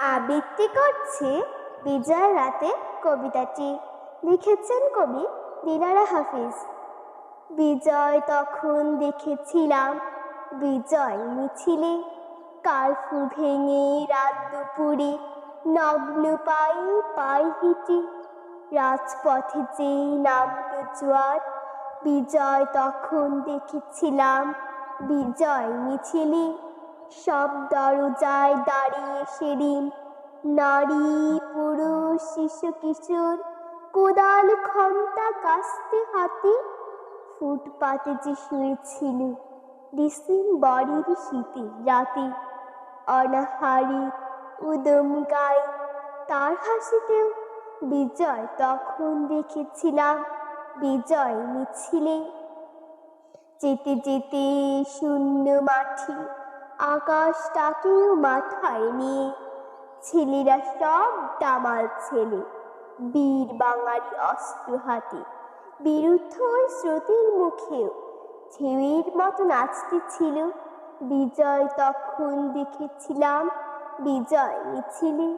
আবৃত্তি করছে বিজয় রাতে কবিতাটি। লিখেছেন কবি দিনারা হাফিজ। বিজয় তখন দেখেছিলাম বিজয় মিছিলে। কারফু ভেঙে রাত দুপুরে নগ্ন পাই পায়ে হিটি রাজপথে যেই নামলো জোয়ার, বিজয় তখন দেখেছিলাম বিজয় মিছিলে। সব দরজায় দাঁড়িয়ে সেদিন নারী, পুরুষ, শিশু, কিশোর, কোদাল ক্ষমতা কাস্তে, হাতে, ফুটপাতে যে শুয়েছিল ডিসেম্বরের শীতে, রাতে অনাহারি, উদম গায়ে, তার হাসিতেও বিজয় তখন দেখেছিলাম, বিজয় মিছিলে। যেতে যেতে শূন্য মাঠে আকাশটাকেও মাথায় নিয়ে। ছেলেরা সব দামাল ছেলে, বীর বাঙালি অস্ত্র হাতে, বিরুদ্ধ ওই স্রোতের মুখেও। ঢেউয়ের মতো নাচতেছিল বিজয় তখন দেখেছিলাম, বিজয় মিছিলে